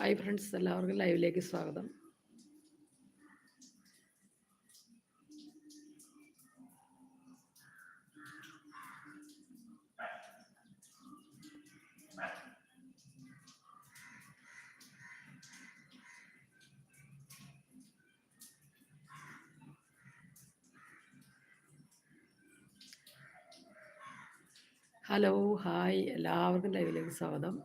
Hi friends എല്ലാവർക്കും ലൈവിലേക്ക് സ്വാഗതം. ഹലോ ഹായ് എല്ലാവർക്കും ലൈവിലേക്ക് സ്വാഗതം.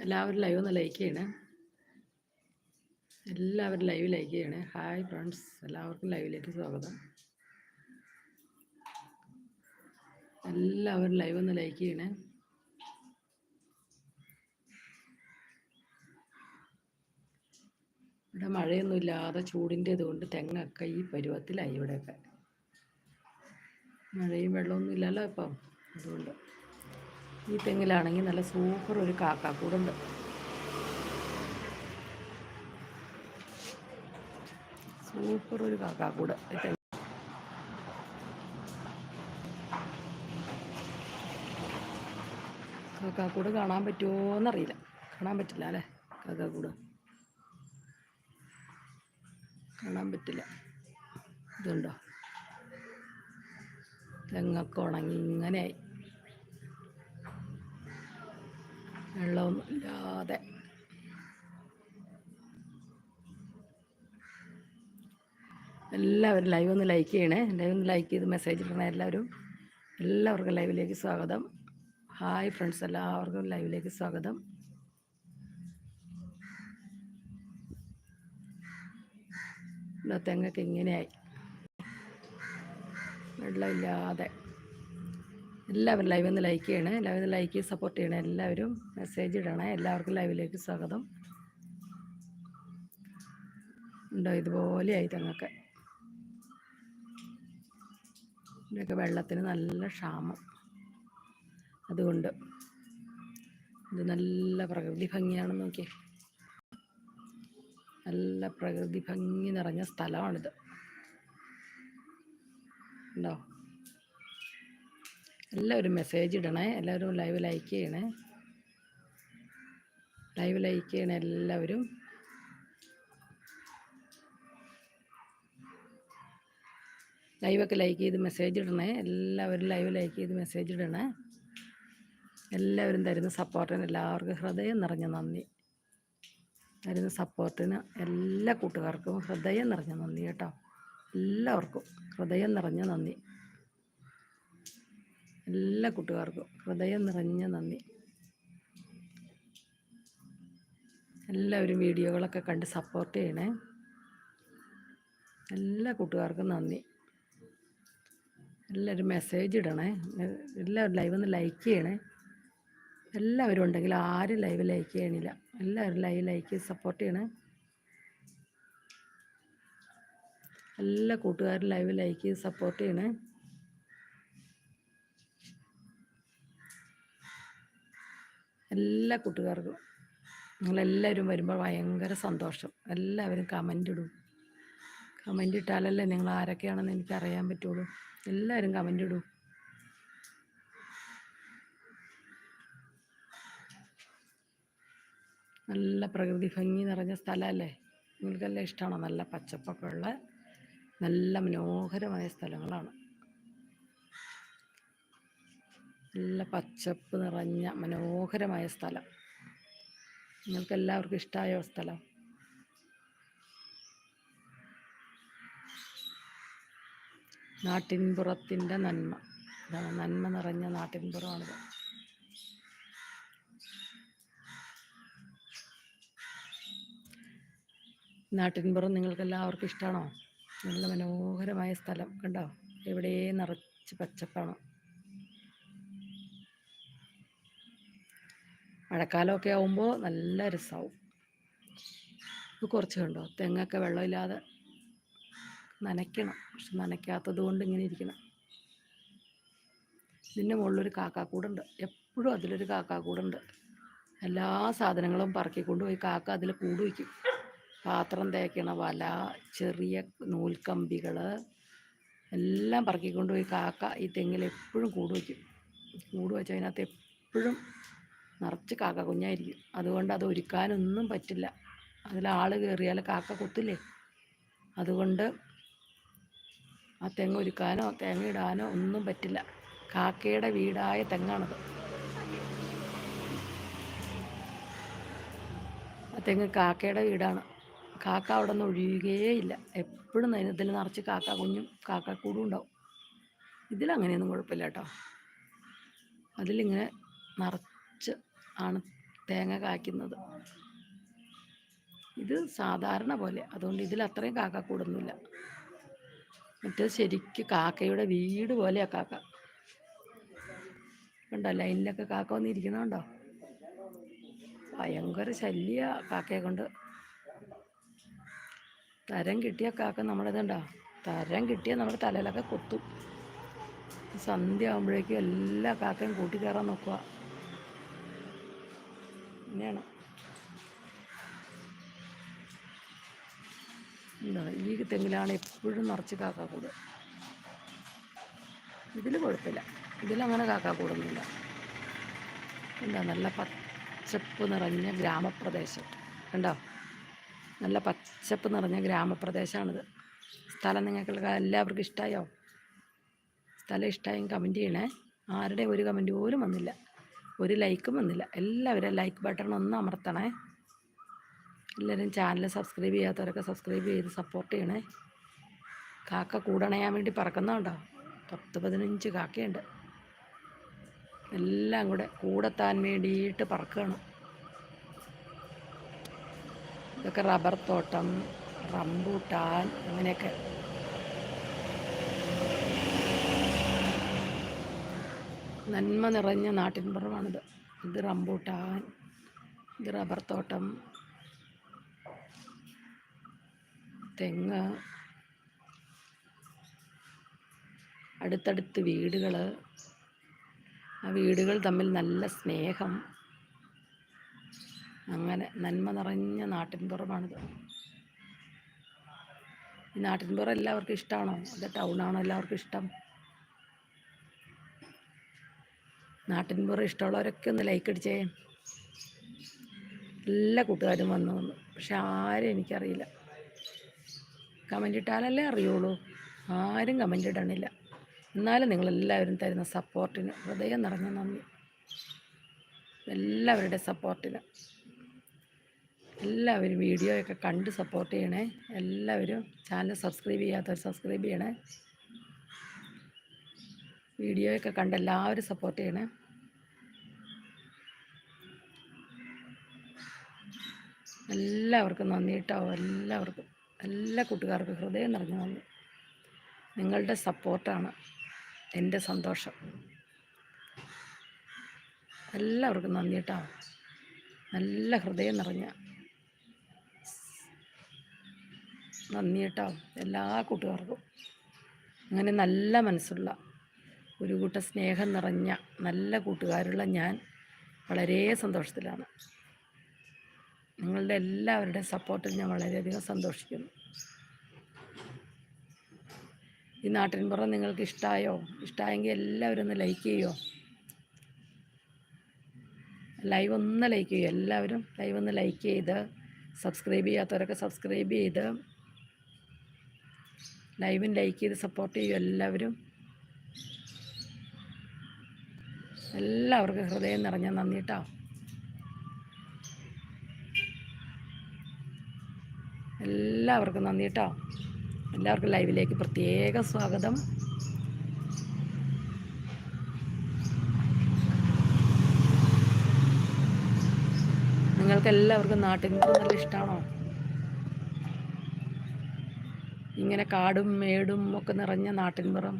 എല്ലാവരും ലൈവ് ഒന്ന് ലൈക്ക് ചെയ്യണേ. എല്ലാവരും ലൈവ് ലൈക്ക് ചെയ്യണേ. ഹായ് ഫ്രണ്ട്സ് എല്ലാവർക്കും ലൈവിലേക്ക് സ്വാഗതം. എല്ലാവരും ലൈവ് ഒന്ന് ലൈക്ക് ചെയ്യണേ. ഇവിടെ മഴയൊന്നും ഇല്ലാതെ ചൂടിന്റെ ഇതുകൊണ്ട് തെങ്ങൊക്കെ ഈ പരുവത്തിലായി ഇവിടെയൊക്കെ. മഴയും വെള്ളമൊന്നും ഇല്ലല്ലോ ഇപ്പം അതുകൊണ്ട്. ഈ തെങ്ങിലാണെങ്കിൽ നല്ല സൂപ്പർ ഒരു കാക്കാക്കൂടുണ്ട് സൂപ്പർ ഒരു കാക്കാക്കൂട് ഈ തെങ്ങ്. കാക്കാക്കൂട് കാണാൻ പറ്റുമോ എന്നറിയില്ല കാണാൻ പറ്റില്ല അല്ലേ? കാക്കാക്കൂട് കാണാൻ പറ്റില്ല. ഇതുണ്ടോ? തെങ്ങൊക്കെ ഉണങ്ങി ഇങ്ങനെയായി. വെള്ളമൊന്നും ഇല്ലാതെ എല്ലാവരും ലൈവ് ഒന്ന് ലൈക്ക് ചെയ്യണേ. ലൈവ് ഒന്ന് ലൈക്ക് ചെയ്ത് മെസ്സേജ് ഇടണേ എല്ലാവരും. എല്ലാവർക്കും ലൈവിലേക്ക് സ്വാഗതം. ഹായ് ഫ്രണ്ട്സ് എല്ലാവർക്കും ലൈവിലേക്ക് സ്വാഗതം. തെങ്ങൊക്കെ ഇങ്ങനെയായി. വെള്ളമില്ലാതെ. എല്ലാവരും ലൈവ് ഒന്ന് ലൈക്ക് ചെയ്യണേ. ലൈവ് ഒന്ന് ലൈക്ക് ചെയ്ത് സപ്പോർട്ട് ചെയ്യണേ എല്ലാവരും. മെസ്സേജ് ഇടണേ. എല്ലാവർക്കും ലൈവിലേക്ക് സ്വാഗതം. ഉണ്ടോ? ഇതുപോലെ ആയി തങ്ങൾക്ക് ഇതിനൊക്കെ വെള്ളത്തിന് നല്ല ക്ഷാമം. അതുകൊണ്ട് ഇത് നല്ല പ്രകൃതി ഭംഗിയാണെന്ന് നോക്കിയേ. നല്ല പ്രകൃതി ഭംഗി നിറഞ്ഞ സ്ഥലമാണിത്. ഉണ്ടോ? എല്ലാവരും മെസ്സേജ് ഇടണേ. എല്ലാവരും ലൈവ് ലൈക്ക് ചെയ്യണേ. ലൈവ് ലൈക്ക് ചെയ്യണേ എല്ലാവരും. ലൈവൊക്കെ ലൈക്ക് ചെയ്ത് മെസ്സേജ് ഇടണേ. എല്ലാവരും ലൈവ് ലൈക്ക് ചെയ്ത് മെസ്സേജ് ഇടണേ. എല്ലാവരും തരുന്ന സപ്പോർട്ടിന് എല്ലാവർക്കും ഹൃദയം നിറഞ്ഞ നന്ദി. തരുന്ന സപ്പോർട്ടിന് എല്ലാ കൂട്ടുകാർക്കും ഹൃദയം നിറഞ്ഞ നന്ദി കേട്ടോ. എല്ലാവർക്കും ഹൃദയം നിറഞ്ഞ നന്ദി. എല്ലാ കൂട്ടുകാർക്കും ഹൃദയം നിറഞ്ഞ നന്ദി. എല്ലാവരും വീഡിയോകളൊക്കെ കണ്ട് സപ്പോർട്ട് ചെയ്യണേ. എല്ലാ കൂട്ടുകാർക്കും നന്ദി. എല്ലാവരും മെസ്സേജ് ഇടണേ. എല്ലാവരും ലൈവ് ഒന്ന് ലൈക്ക് ചെയ്യണേ. എല്ലാവരും ഉണ്ടെങ്കിൽ ആരും ലൈവ് ലൈക്ക് ചെയ്യണില്ല. എല്ലാവരും ലൈവ് ലൈക്ക് ചെയ്ത് സപ്പോർട്ട് ചെയ്യണേ. എല്ലാ കൂട്ടുകാരും ലൈവ് ലൈക്ക് ചെയ്ത് സപ്പോർട്ട് ചെയ്യണേ. എല്ലാ കൂട്ടുകാർക്കും നിങ്ങളെല്ലാവരും വരുമ്പോൾ ഭയങ്കര സന്തോഷം. എല്ലാവരും കമന്റ് ഇടും. കമന്റ് ഇട്ടാലല്ലേ നിങ്ങൾ ആരൊക്കെയാണെന്ന് എനിക്ക് അറിയാൻ പറ്റുള്ളൂ. എല്ലാവരും കമന്റ് ഇടും. നല്ല പ്രകൃതി ഭംഗി നിറഞ്ഞ സ്ഥലമല്ലേ? നിങ്ങൾക്കെല്ലാം ഇഷ്ടമാണോ? നല്ല പച്ചപ്പൊക്കെ ഉള്ള നല്ല മനോഹരമായ സ്ഥലങ്ങളാണ്. നല്ല പച്ചപ്പ് നിറഞ്ഞ മനോഹരമായ സ്ഥലം. നിങ്ങൾക്ക് എല്ലാവർക്കും ഇഷ്ടമായ സ്ഥലം? നാട്ടിൻപുറത്തിന്റെ നന്മ. നന്മ നിറഞ്ഞ നാട്ടിൻപുറമാണിത്. നാട്ടിൻപുറം നിങ്ങൾക്ക് എല്ലാവർക്കും ഇഷ്ടമാണോ നല്ല മനോഹരമായ സ്ഥലം. കണ്ടോ? എവിടെ നിറച്ച് പച്ചപ്പാണ്. മഴക്കാലമൊക്കെ ആവുമ്പോൾ നല്ല രസമാവും ഇത് കുറച്ച് കണ്ടോ? തെങ്ങൊക്കെ വെള്ളമില്ലാതെ നനയ്ക്കണം. പക്ഷെ നനയ്ക്കാത്തത് കൊണ്ട് ഇങ്ങനെ ഇരിക്കണം. ഇതിന്റെ മുകളിലൊരു കാക്കാക്കൂടുണ്ട്. എപ്പോഴും അതിലൊരു കാക്കാക്കൂടുണ്ട്. എല്ലാ സാധനങ്ങളും പറക്കിക്കൊണ്ട് പോയി കാക്ക അതിൽ കൂട് വയ്ക്കും. പാത്രം തേക്കണ വല ചെറിയ നൂൽക്കമ്പികൾ എല്ലാം പറക്കിക്കൊണ്ട് പോയി കാക്ക ഈ തെങ്ങിൽ എപ്പോഴും കൂട് വയ്ക്കും. കൂട് വെച്ച് അതിനകത്ത് എപ്പോഴും നിറച്ച് കാക്ക കുഞ്ഞായിരിക്കും. അതുകൊണ്ട് അത് ഒരുക്കാനൊന്നും പറ്റില്ല. അതിൽ ആൾ കയറിയാൽ കാക്ക കുത്തില്ലേ? അതുകൊണ്ട് ആ തെങ്ങ് ഒരുക്കാനോ തേങ്ങ ഇടാനോ ഒന്നും പറ്റില്ല. കാക്കയുടെ വീടായ തെങ്ങാണത്. ആ തെങ്ങ് കാക്കയുടെ വീടാണ്. കാക്ക അവിടെ നിന്ന് ഒഴിയുകയേയില്ല എപ്പോഴും ഇതിൽ നിറച്ച് കാക്ക കുഞ്ഞും കാക്കക്കൂടും ഉണ്ടാവും. ഇതിലങ്ങനെയൊന്നും കുഴപ്പമില്ല കേട്ടോ. അതിലിങ്ങനെ നിറച്ച് ആണ് തേങ്ങ കായ്ക്കുന്നത്. ഇത് സാധാരണ പോലെ. അതുകൊണ്ട് ഇതിൽ അത്രയും കാക്ക കൂടുന്നില്ല. മറ്റേ ശരിക്ക് കാക്കയുടെ വീട് പോലെയാ കാക്ക. കണ്ടോ? ലൈനിലൊക്കെ കാക്ക വന്നിരിക്കുന്നുണ്ടോ ഭയങ്കര ശല്യ കാക്കയെ കൊണ്ട്. തരം കിട്ടിയ കാക്ക നമ്മുടെ ഇതുണ്ടോ തരം കിട്ടിയ നമ്മുടെ തലയിലൊക്കെ കൊത്തും. സന്ധ്യ ആകുമ്പോഴേക്കും എല്ലാ കാക്കയും കൂട്ടി കയറാൻ നോക്കുക അങ്ങനെയാണ് എന്താണ് ഈ തെങ്ങിലാണ് എപ്പോഴും നിറച്ച് കാക്കാക്കൂട്. ഇതിൽ കുഴപ്പമില്ല. ഇതിലങ്ങനെ കാക്കാക്കൂടൊന്നുമില്ല. എന്താ നല്ല പച്ചപ്പ് നിറഞ്ഞ ഗ്രാമപ്രദേശം. കണ്ടോ? നല്ല പച്ചപ്പ് നിറഞ്ഞ ഗ്രാമപ്രദേശമാണിത് സ്ഥലം നിങ്ങൾക്ക് എല്ലാവർക്കും ഇഷ്ടമായോ സ്ഥലം ഇഷ്ടമായും കമന്റ് ചെയ്യണേ. ആരുടെ ഒരു കമന്റ് പോലും വന്നില്ല. ഒരു ലൈക്കും വന്നില്ല. എല്ലാവരും ലൈക്ക് ബട്ടൺ ഒന്ന് അമർത്തണേ. എല്ലാവരും ചാനൽ സബ്സ്ക്രൈബ് ചെയ്യാത്തവരൊക്കെ സബ്സ്ക്രൈബ് ചെയ്ത് സപ്പോർട്ട് ചെയ്യണേ. കാക്ക കൂടണയാൻ വേണ്ടി പറക്കുന്നുണ്ടോ പത്ത് പതിനഞ്ച് കാക്കയുണ്ട്. എല്ലാം കൂടെ കൂടെത്താൻ വേണ്ടിയിട്ട് പറക്കുകയാണ് ഇതൊക്കെ റബ്ബർ തോട്ടം റംബൂട്ടാൻ അങ്ങനെയൊക്കെ. നന്മ നിറഞ്ഞ നാട്ടിൻപുറമാണിത്. ഇത് റംബൂട്ടാൻ ഇത് റബ്ബർ തോട്ടം തെങ്ങ് അടുത്തടുത്ത് വീടുകൾ ആ വീടുകൾ തമ്മിൽ നല്ല സ്നേഹം. അങ്ങനെ നന്മ നിറഞ്ഞ നാട്ടിൻപുറമാണിത്. ഈ നാട്ടിൻപുറം എല്ലാവർക്കും ഇഷ്ടമാണോ അത് ടൗണാണോ എല്ലാവർക്കും ഇഷ്ടം? നാട്ടിൻപുറം ഇഷ്ടമുള്ളവരൊക്കെ ഒന്ന് ലൈക്ക് അടിച്ചേ. എല്ലാ കൂട്ടുകാരും വന്നു വന്നു. പക്ഷെ ആരും എനിക്കറിയില്ല. കമന്റ് ഇട്ടാലല്ലേ അറിയുള്ളൂ. ആരും കമന്റ് ഇടണില്ല. എന്നാലും നിങ്ങളെല്ലാവരും തരുന്ന സപ്പോർട്ടിന് ഹൃദയം നിറഞ്ഞ നന്ദി. എല്ലാവരുടെ സപ്പോർട്ടിന് എല്ലാവരും വീഡിയോയൊക്കെ കണ്ട് സപ്പോർട്ട് ചെയ്യണേ. എല്ലാവരും ചാനൽ സബ്സ്ക്രൈബ് ചെയ്യാത്തവർ സബ്സ്ക്രൈബ് ചെയ്യണേ. വീഡിയോയൊക്കെ കണ്ട് എല്ലാവരും സപ്പോർട്ട് ചെയ്യണേ. എല്ലാവർക്കും നന്ദി എല്ലാവർക്കും എല്ലാ കൂട്ടുകാർക്കും ഹൃദയം നിറഞ്ഞു നന്ദി. നിങ്ങളുടെ സപ്പോർട്ടാണ് എന്റെ സന്തോഷം. എല്ലാവർക്കും നന്ദി നല്ല ഹൃദയം നിറഞ്ഞ നന്ദി എല്ലാ കൂട്ടുകാർക്കും. അങ്ങനെ നല്ല മനസ്സുള്ള ഒരു കൂട്ട സ്നേഹം നിറഞ്ഞ നല്ല കൂട്ടുകാരുള്ള ഞാൻ വളരെ സന്തോഷത്തിലാണ്. നിങ്ങളുടെ എല്ലാവരുടെയും സപ്പോർട്ടിൽ ഞാൻ വളരെയധികം സന്തോഷിക്കുന്നു. ഈ നാട്ടിൻപുറം നിങ്ങൾക്ക് ഇഷ്ടമായോ ഇഷ്ടമായെങ്കിൽ എല്ലാവരും ഒന്ന് ലൈക്ക് ചെയ്യുമോ ലൈവ് ഒന്ന് ലൈക്ക് ചെയ്യുമോ എല്ലാവരും ലൈവ് ഒന്ന് ലൈക്ക് ചെയ്ത് സബ്സ്ക്രൈബ് ചെയ്യാത്തവരൊക്കെ സബ്സ്ക്രൈബ് ചെയ്ത് ലൈവും ലൈക്ക് ചെയ്ത് സപ്പോർട്ട് ചെയ്യും എല്ലാവരും. എല്ലാവർക്കും ഹൃദയം നിറഞ്ഞ നന്ദി കേട്ടോ എല്ലാവർക്കും നന്ദി കേട്ടോ എല്ലാവർക്കും ലൈവിലേക്ക് പ്രത്യേക സ്വാഗതം. നിങ്ങൾക്ക് എല്ലാവർക്കും നാട്ടിൻപുറം നല്ല ഇഷ്ടമാണോ ഇങ്ങനെ കാടും മേടും ഒക്കെ നിറഞ്ഞ നാട്ടിൻപുറം.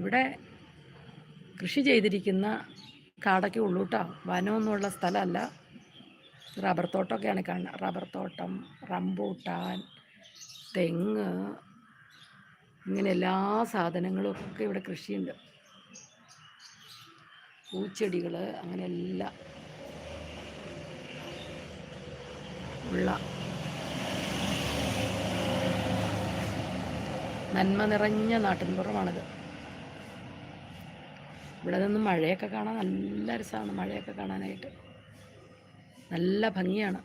ഇവിടെ കൃഷി ചെയ്തിരിക്കുന്ന കാടൊക്കെ ഉള്ളൂ കേട്ടോ വനമൊന്നുമുള്ള സ്ഥലമല്ല. റബ്ബർ തോട്ടമൊക്കെയാണ് കാണുന്നത്. റബ്ബർ തോട്ടം റംബൂട്ടാൻ തെങ്ങ് ഇങ്ങനെ എല്ലാ സാധനങ്ങളും ഒക്കെ ഇവിടെ കൃഷിയുണ്ട്. പൂച്ചെടികൾ അങ്ങനെ എല്ലാം ഉള്ള നന്മ നിറഞ്ഞ നാട്ടിൻപുറമാണിത്. ഇവിടെ നിന്ന് മഴയൊക്കെ കാണാൻ നല്ല രസമാണ് മഴയൊക്കെ കാണാനായിട്ട്. നല്ല ഭംഗിയാണ്.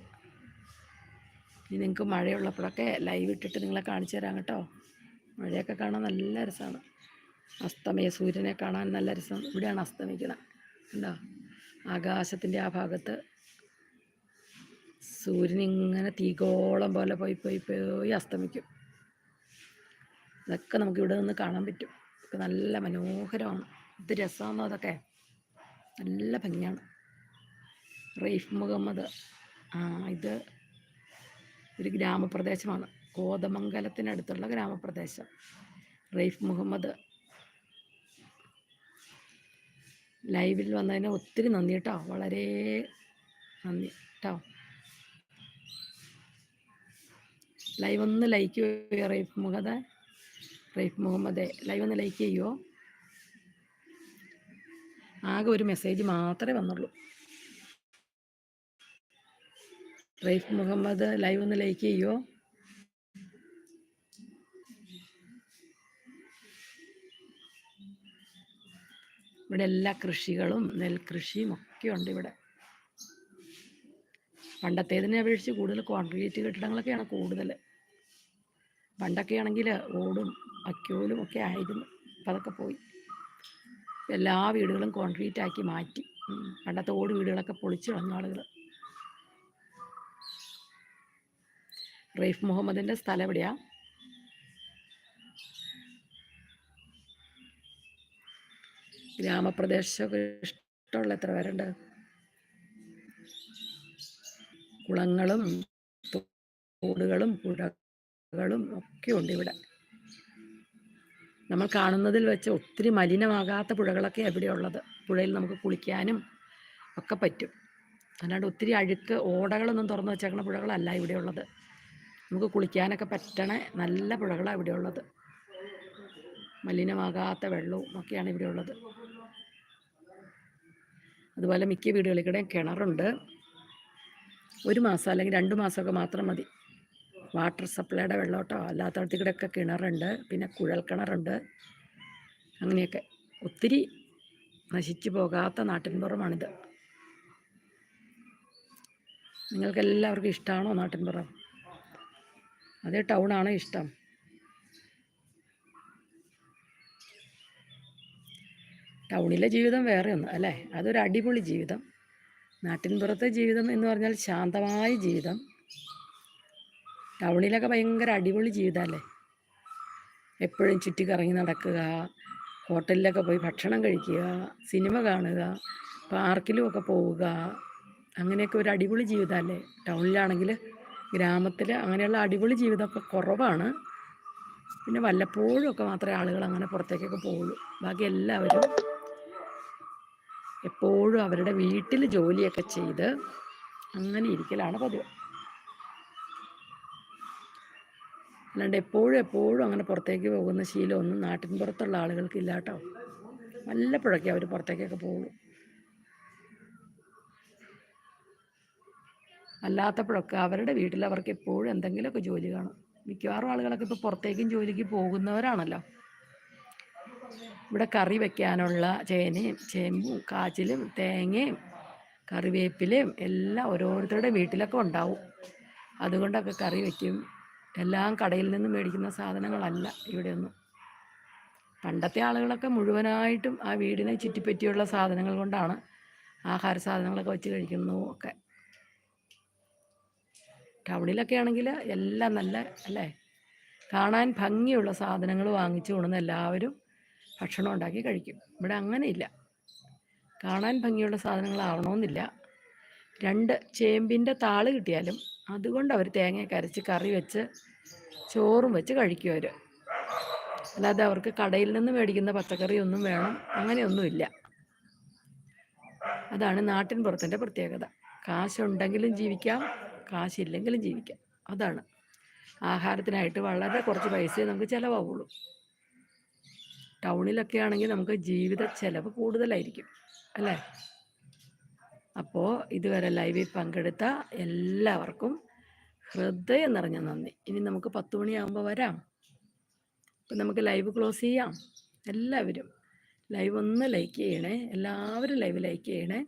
ഇനി നിങ്ങൾക്ക് മഴയുള്ളപ്പോഴൊക്കെ ലൈവ് ഇട്ടിട്ട് നിങ്ങളെ കാണിച്ചു തരാം കേട്ടോ. മഴയൊക്കെ കാണാൻ നല്ല രസമാണ്. അസ്തമയ സൂര്യനെ കാണാൻ നല്ല രസം. ഇവിടെയാണ് അസ്തമിക്കുന്നത്. ഉണ്ടോ ആകാശത്തിന്റെ ആ ഭാഗത്ത് സൂര്യൻ ഇങ്ങനെ തീകോളം പോലെ പോയി പോയി പോയി അസ്തമിക്കും. ഇതൊക്കെ നമുക്ക് ഇവിടെ നിന്ന് കാണാൻ പറ്റും. നല്ല മനോഹരമാണ്. ഇത് രസമാണോ അതൊക്കെ? നല്ല ഭംഗിയാണ്. റെയ്ഫ് മുഹമ്മദ്. ആ ഇത് ഒരു ഗ്രാമപ്രദേശമാണ്. കോതമംഗലത്തിനടുത്തുള്ള ഗ്രാമപ്രദേശം. റെയ്ഫ് മുഹമ്മദ്. ലൈവിൽ വന്നതിന് ഒത്തിരി നന്ദി കേട്ടോ വളരെ നന്ദി കേട്ടോ ലൈവ് ഒന്ന് ലൈക്ക് ചെയ്യുമോ റെയ്ഫ് മുഹമ്മദ്. റെയ്ഫ് മുഹമ്മദ് ലൈവ് ഒന്ന് ലൈക്ക് ചെയ്യുമോ ആകെ ഒരു മെസ്സേജ് മാത്രമേ വന്നുള്ളൂ. റൈഫ് മുഹമ്മദ് ലൈവ് ഒന്ന് ലൈക്ക് ചെയ്യോ? ഇവിടെ എല്ലാ കൃഷികളും നെൽകൃഷിയും ഒക്കെ ഉണ്ട് ഇവിടെ. പണ്ടത്തേതിനെ അപേക്ഷിച്ച് കൂടുതൽ കോൺക്രീറ്റ് കെട്ടിടങ്ങളൊക്കെയാണ് കൂടുതൽ. പണ്ടൊക്കെ ആണെങ്കിൽ ഓടും അക്യോലും ഒക്കെ ആയിരുന്നു. അപ്പം അതൊക്കെ പോയി. എല്ലാ വീടുകളും കോൺക്രീറ്റ് ആക്കി മാറ്റി. പണ്ടത്തെ ഓട് വീടുകളൊക്കെ പൊളിച്ചു കളഞ്ഞു ആളുകൾ റൈഫ് മുഹമ്മദിന്റെ സ്ഥലം എവിടെയാ? ഗ്രാമപ്രദേശമൊക്കെ ഇഷ്ടമുള്ള എത്ര പേരുണ്ട്? കുളങ്ങളും തോടുകളും പുഴകളും ഒക്കെ ഉണ്ട് ഇവിടെ. നമ്മൾ കാണുന്നതിൽ വെച്ച് ഒത്തിരി മലിനമാകാത്ത പുഴകളൊക്കെ എവിടെയുള്ളത്? പുഴയിൽ നമുക്ക് കുളിക്കാനും ഒക്കെ പറ്റും. അല്ലാണ്ട് ഒത്തിരി അഴുക്ക് ഓടകളൊന്നും തുറന്നു വെച്ചേക്കുന്ന പുഴകളല്ല ഇവിടെയുള്ളത്. നമുക്ക് കുളിക്കാനൊക്കെ പറ്റണ നല്ല പുഴകളാണ് ഇവിടെയുള്ളത്. മലിനമാകാത്ത വെള്ളവും ഒക്കെയാണ് ഇവിടെയുള്ളത്. അതുപോലെ മിക്ക വീടുകളിൽ കിണറുണ്ട്. ഒരു മാസം അല്ലെങ്കിൽ രണ്ട് മാസമൊക്കെ മാത്രം മതി. വാട്ടർ സപ്ലൈയുടെ വെള്ളോട്ടോ അല്ലാത്ത കൂടെയൊക്കെ കിണറുണ്ട് പിന്നെ കുഴൽ കിണറുണ്ട്. അങ്ങനെയൊക്കെ. ഒത്തിരി നശിച്ചു പോകാത്ത നാട്ടിൻപുറമാണിത്. നിങ്ങൾക്ക് എല്ലാവർക്കും ഇഷ്ടമാണോ നാട്ടിൻപുറം? അതേ ടൗണാണോ ഇഷ്ടം. ടൗണിലെ ജീവിതം വേറെ ഒന്ന് അല്ലേ? അതൊരു അടിപൊളി ജീവിതം. നാട്ടിൻപുറത്തെ ജീവിതം എന്ന് പറഞ്ഞാൽ ശാന്തമായ ജീവിതം. ടൗണിലൊക്കെ ഭയങ്കര അടിപൊളി ജീവിതമല്ലേ? എപ്പോഴും ചുറ്റി കറങ്ങി നടക്കുക ഹോട്ടലിലൊക്കെ പോയി ഭക്ഷണം കഴിക്കുക സിനിമ കാണുക പാർക്കിലും ഒക്കെ പോവുക. അങ്ങനെയൊക്കെ ഒരു അടിപൊളി ജീവിതമല്ലേ? ടൗണിലാണെങ്കിൽ ഗ്രാമത്തിൽ അങ്ങനെയുള്ള അടിപൊളി ജീവിതമൊക്കെ കുറവാണ്. പിന്നെ വല്ലപ്പോഴും ഒക്കെ മാത്രമേ ആളുകൾ അങ്ങനെ പുറത്തേക്കൊക്കെ പോവുള്ളൂ. ബാക്കി എല്ലാവരും എപ്പോഴും അവരുടെ വീട്ടിൽ ജോലിയൊക്കെ ചെയ്ത് അങ്ങനെ ഇരിക്കലാണ് പതിവ്. അല്ലാണ്ട് എപ്പോഴും എപ്പോഴും അങ്ങനെ പുറത്തേക്ക് പോകുന്ന ശീലമൊന്നും നാട്ടിൻ പുറത്തുള്ള ആളുകൾക്ക് ഇല്ലാട്ടോ വല്ലപ്പോഴൊക്കെ അവർ പുറത്തേക്കൊക്കെ പോകുള്ളൂ അല്ലാത്തപ്പോഴൊക്കെ അവരുടെ വീട്ടിൽ അവർക്ക് എപ്പോഴും എന്തെങ്കിലുമൊക്കെ ജോലി കാണും. മിക്കവാറും ആളുകളൊക്കെ ഇപ്പോൾ പുറത്തേക്കും ജോലിക്ക് പോകുന്നവരാണല്ലോ. ഇവിടെ കറി വെക്കാനുള്ള ചേനയും ചേമ്പും കാച്ചിലും തേങ്ങയും കറിവേപ്പിലയും എല്ലാം ഓരോരുത്തരുടെ വീട്ടിലൊക്കെ ഉണ്ടാവും. അതുകൊണ്ടൊക്കെ കറി വയ്ക്കും എല്ലാം കടയിൽ നിന്ന് മേടിക്കുന്ന സാധനങ്ങളല്ല ഇവിടെയൊന്നും. പണ്ടത്തെ ആളുകളൊക്കെ മുഴുവനായിട്ടും ആ വീടിനെ ചുറ്റിപ്പറ്റിയുള്ള സാധനങ്ങൾ കൊണ്ടാണ് ആഹാര സാധനങ്ങളൊക്കെ വെച്ച് കഴിക്കുന്നതും ഒക്കെ. ടൗണിലൊക്കെ ആണെങ്കിൽ എല്ലാം നല്ല അല്ലേ? കാണാൻ ഭംഗിയുള്ള സാധനങ്ങൾ വാങ്ങിച്ചു കൊണ്ടുവന്ന് എല്ലാവരും ഭക്ഷണം ഉണ്ടാക്കി കഴിക്കും. ഇവിടെ അങ്ങനെയില്ല കാണാൻ ഭംഗിയുള്ള സാധനങ്ങളാവണമെന്നില്ല രണ്ട് ചേമ്പിന്റെ താൾ കിട്ടിയാലും അതുകൊണ്ട് അവർ തേങ്ങയൊക്കെ അരച്ച് കറി വെച്ച് ചോറും വെച്ച് കഴിക്കും അവർ അല്ലാതെ അവർക്ക് കടയിൽ നിന്ന് മേടിക്കുന്ന പച്ചക്കറി ഒന്നും വേണം അങ്ങനെയൊന്നുമില്ല അതാണ് നാട്ടിൻ പുറത്തിന്റെ പ്രത്യേകത. കാശുണ്ടെങ്കിലും ജീവിക്കാം കാശില്ലെങ്കിലും ജീവിക്കാം. അതാണ്. ആഹാരത്തിനായിട്ട് വളരെ കുറച്ച് പൈസയെ നമുക്ക് ചിലവാകുള്ളൂ ടൗണിലൊക്കെ ആണെങ്കിൽ നമുക്ക് ജീവിത ചിലവ് കൂടുതലായിരിക്കും. അല്ലേ? അപ്പോൾ ഇതുവരെ ലൈവിൽ പങ്കെടുത്ത എല്ലാവർക്കും ഹൃദയം നിറഞ്ഞ നന്ദി. ഇനി നമുക്ക് പത്ത് മണിയാകുമ്പോൾ വരാം. അപ്പം നമുക്ക് ലൈവ് ക്ലോസ് ചെയ്യാം. എല്ലാവരും ലൈവ് ഒന്ന് ലൈക്ക് ചെയ്യണേ. എല്ലാവരും ലൈവ് ലൈക്ക് ചെയ്യണേ.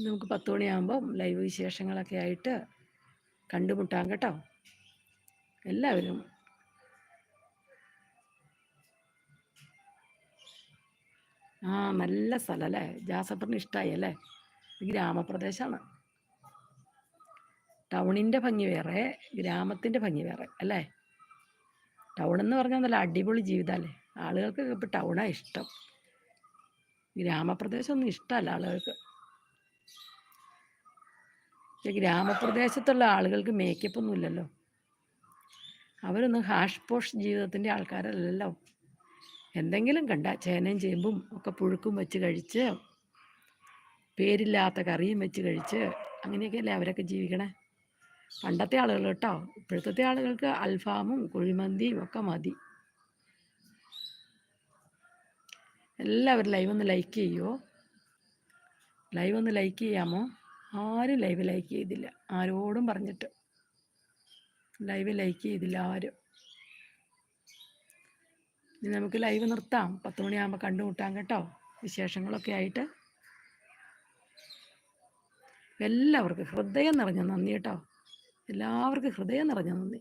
നമുക്ക് പത്ത് മണിയാകുമ്പം ലൈവ് വിശേഷങ്ങളൊക്കെ ആയിട്ട് കണ്ടുമുട്ടാം കേട്ടോ. എല്ലാവരും ആ നല്ല സ്ഥലം അല്ലേ? ജാസപ്പറിന് ഇഷ്ടമായി അല്ലേ? ഇത് ഗ്രാമപ്രദേശമാണ് ടൗണിന്റെ ഭംഗി വേറെ ഗ്രാമത്തിന്റെ ഭംഗി വേറെ അല്ലേ? ടൗൺ എന്ന് പറഞ്ഞാൽ നല്ല അടിപൊളി ജീവിതമല്ലേ? ആളുകൾക്ക് ഇപ്പോൾ ടൗണാണ് ഇഷ്ടം. ഗ്രാമപ്രദേശമൊന്നും ഇഷ്ടമല്ല ആളുകൾക്ക്. പക്ഷെ ഗ്രാമപ്രദേശത്തുള്ള ആളുകൾക്ക് മേക്കപ്പൊന്നും ഇല്ലല്ലോ. അവരൊന്നും ഹാഷ് പോഷ് ജീവിതത്തിന്റെ ആൾക്കാരല്ലല്ലോ. എന്തെങ്കിലും കണ്ട ചേനയും ചേമ്പും ഒക്കെ പുഴുക്കും വെച്ച് കഴിച്ച് പേരില്ലാത്ത കറിയും വെച്ച് കഴിച്ച് അങ്ങനെയൊക്കെയല്ലേ അവരൊക്കെ ജീവിക്കണേ? പണ്ടത്തെ ആളുകൾ കേട്ടോ ഇപ്പോഴത്തെ ആളുകൾക്ക് അൽഫാമും കുഴിമന്തിയും ഒക്കെ മതി. എല്ലാവരും ലൈവ് ഒന്ന് ലൈക്ക് ചെയ്യുമോ ലൈവ് ഒന്ന് ലൈക്ക് ചെയ്യാമോ? ആരും ലൈവ് ലൈക്ക് ചെയ്തില്ല. ആരോടും പറഞ്ഞിട്ട്. ലൈവ് ലൈക്ക് ചെയ്തില്ല ആരും. ഇനി നമുക്ക് ലൈവ് നിർത്താം. പത്ത് മണിയാകുമ്പോൾ കണ്ടുമുട്ടാം കേട്ടോ. വിശേഷങ്ങളൊക്കെ ആയിട്ട്. എല്ലാവർക്കും ഹൃദയം നിറഞ്ഞ നന്ദി കേട്ടോ. എല്ലാവർക്കും ഹൃദയം നിറഞ്ഞ നന്ദി.